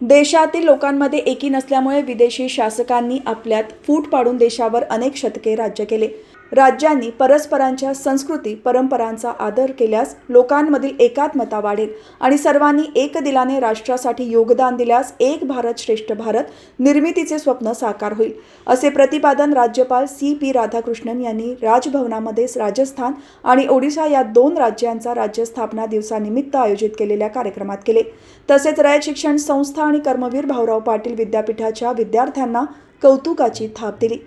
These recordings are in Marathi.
देशातील लोकांमध्ये एकी नसल्यामुळे विदेशी शासकांनी आपल्यात फूट पाडून देशावर अनेक शतके राज्य केले. राज्यांनी परस्परांच्या संस्कृती परंपरांचा आदर केल्यास लोकांमधील एकात्मता वाढेल आणि सर्वांनी एक दिलाने राष्ट्रासाठी योगदान दिल्यास एक भारत श्रेष्ठ भारत निर्मितीचे स्वप्न साकार होईल असे प्रतिपादन राज्यपाल सी पी राधाकृष्णन यांनी राजभवनामध्ये राजस्थान आणि ओडिशा या दोन राज्यांचा राज्य स्थापना दिवसानिमित्त आयोजित केलेल्या कार्यक्रमात केले. तसेच रयत शिक्षण संस्था आणि कर्मवीर भाऊराव पाटील विद्यापीठाच्या विद्यार्थ्यांना कौतुकाची थाप दिली.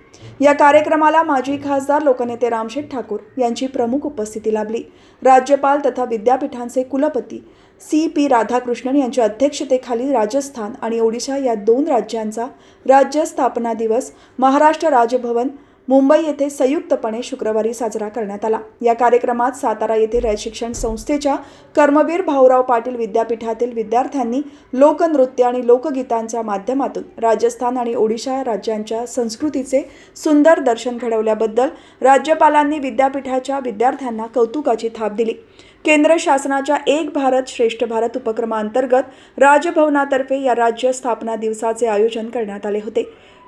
या कार्यक्रमाला माजी खासदार लोकनेते रामशेठ ठाकूर यांची प्रमुख उपस्थिती लाभली. राज्यपाल तथा विद्यापीठांचे कुलपती सी पी राधाकृष्णन यांच्या अध्यक्षतेखाली राजस्थान आणि ओडिशा या दोन राज्यांचा राज्य स्थापना दिवस महाराष्ट्र राजभवन मुंबई येथे संयुक्तपणे शुक्रवारी साजरा करण्यात आला. या कार्यक्रमात सातारा येथे शिक्षण संस्थेच्या कर्मवीर भाऊराव पाटील विद्यापीठातील विद्यार्थ्यांनी लोकनृत्य आणि लोकगीतांच्या माध्यमातून राजस्थान आणि ओडिशा राज्यांच्या संस्कृतीचे सुंदर दर्शन घडवल्याबद्दल राज्यपालांनी विद्यापीठाच्या विद्यार्थ्यांना कौतुकाची थाप दिली. केंद्र शासनाच्या एक भारत श्रेष्ठ भारत उपक्रमाअंतर्गत राजभवनातर्फे या राज्य स्थापना दिवसाचे आयोजन करण्यात आले होते.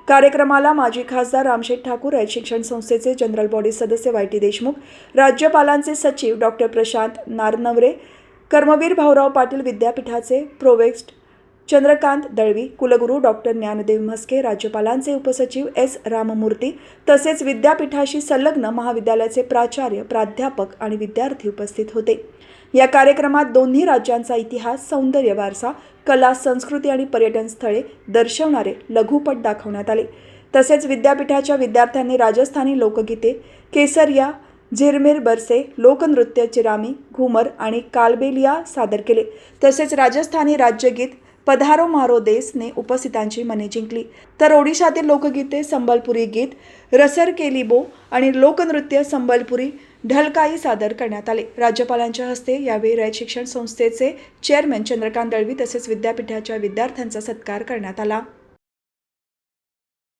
कार्यक्रमाला माजी खासदार रामशेठ ठाकूर आहेत. शिक्षण संस्थेचे जनरल बॉडी सदस्य वाय टी देशमुख राज्यपालांचे सचिव डॉक्टर प्रशांत नारनवरे कर्मवीर भाऊराव पाटील विद्यापीठाचे प्रोवेस्ट चंद्रकांत दळवी कुलगुरू डॉक्टर ज्ञानदेव म्हस्के राज्यपालांचे उपसचिव एस राममूर्ती तसेच विद्यापीठाशी संलग्न महाविद्यालयाचे प्राचार्य प्राध्यापक आणि विद्यार्थी उपस्थित होते. या कार्यक्रमात दोन्ही राज्यांचा इतिहास सौंदर्य वारसा कला संस्कृती आणि पर्यटन स्थळे दर्शवणारे लघुपट दाखवण्यात आले. तसेच विद्यापीठाच्या विद्यार्थ्यांनी राजस्थानी लोकगीते केसरिया झिरमिर बरसे लोकनृत्य चिरामी घुमर आणि कालबेलिया सादर केले. तसेच राजस्थानी राज्यगीत पधारो मारो देसने उपस्थितांची मने जिंकली. तर ओडिशातील लोकगीते संबलपुरी गीत रसर केलिबो आणि लोकनृत्य संबलपुरी ढलकाई सादर करण्यात आले. राज्यपालांच्या हस्ते यावेळी रयत शिक्षण संस्थेचे चेअरमॅन चंद्रकांत दळवी तसेच विद्यापीठाच्या विद्यार्थ्यांचा सत्कार करण्यात आला.